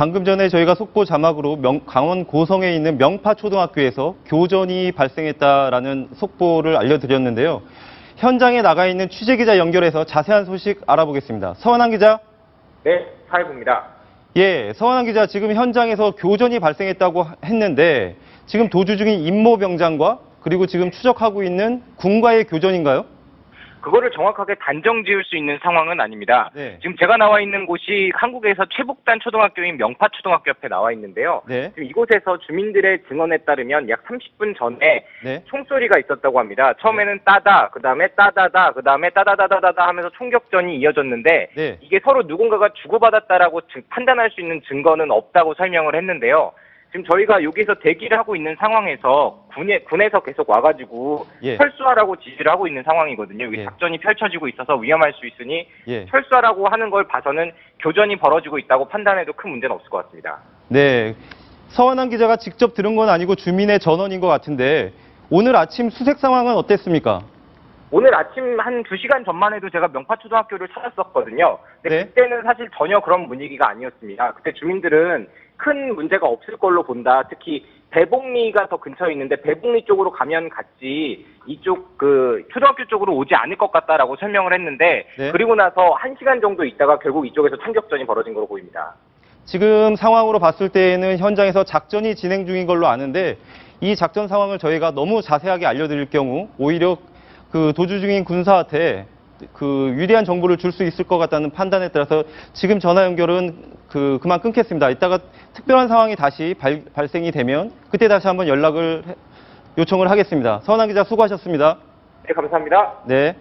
방금 전에 저희가 속보 자막으로 명- 강원 고성에 있는 명파 초등학교에서 교전이 발생했다라는 속보를 알려드렸는데요. 현장에 나가 있는 취재 기자 연결해서 자세한 소식 알아보겠습니다. 서원한 기자. 네, 사회부입니다. 예, 서원한 기자 지금 현장에서 교전이 발생했다고 하- 했는데 지금 도주 중인 임모 병장과 그리고 지금 추적하고 있는 군과의 교전인가요? 그거를 정확하게 단정 지을 수 있는 상황은 아닙니다. 네. 지금 제가 나와 있는 곳이 한국에서 최북단 초등학교인 명파초등학교 옆에 나와 있는데요. 네. 지금 이곳에서 주민들의 증언에 따르면 약 30분 전에 네. 총소리가 있었다고 합니다. 처음에는 따다, 그 다음에 따다다, 그 다음에 따다다다다다 하면서 총격전이 이어졌는데 네. 이게 서로 누군가가 주고받았다라고 증- 판단할 수 있는 증거는 없다고 설명을 했는데요. 지금 저희가 여기서 대기를 하고 있는 상황에서 군에, 군에서 계속 와가지고 예. 철수하라고 지시를 하고 있는 상황이거든요. 여기 예. 작전이 펼쳐지고 있어서 위험할 수 있으니 예. 철수하라고 하는 걸 봐서는 교전이 벌어지고 있다고 판단해도 큰 문제는 없을 것 같습니다. 네. 서원한 기자가 직접 들은 건 아니고 주민의 전원인 것 같은데 오늘 아침 수색 상황은 어땠습니까? 오늘 아침 한 2시간 전만 해도 제가 명파초등학교를 찾았었거든요. 근데 네. 그때는 사실 전혀 그런 분위기가 아니었습니다. 그때 주민들은 큰 문제가 없을 걸로 본다. 특히 배봉리가 더 근처에 있는데 배봉리 쪽으로 가면 갔지 이쪽 그 초등학교 쪽으로 오지 않을 것 같다라고 설명을 했는데 네. 그리고 나서 1시간 정도 있다가 결국 이쪽에서 총격전이 벌어진 걸로 보입니다. 지금 상황으로 봤을 때에는 현장에서 작전이 진행 중인 걸로 아는데 이 작전 상황을 저희가 너무 자세하게 알려드릴 경우 오히려 그 도주 중인 군사한테 그 유리한 정보를 줄 수 있을 것 같다는 판단에 따라서 지금 전화 연결은 그 그만 끊겠습니다. 이따가 특별한 상황이 다시 발, 발생이 되면 그때 다시 한번 연락을 해- 요청을 하겠습니다. 서원한 기자 수고하셨습니다. 네, 감사합니다. 네.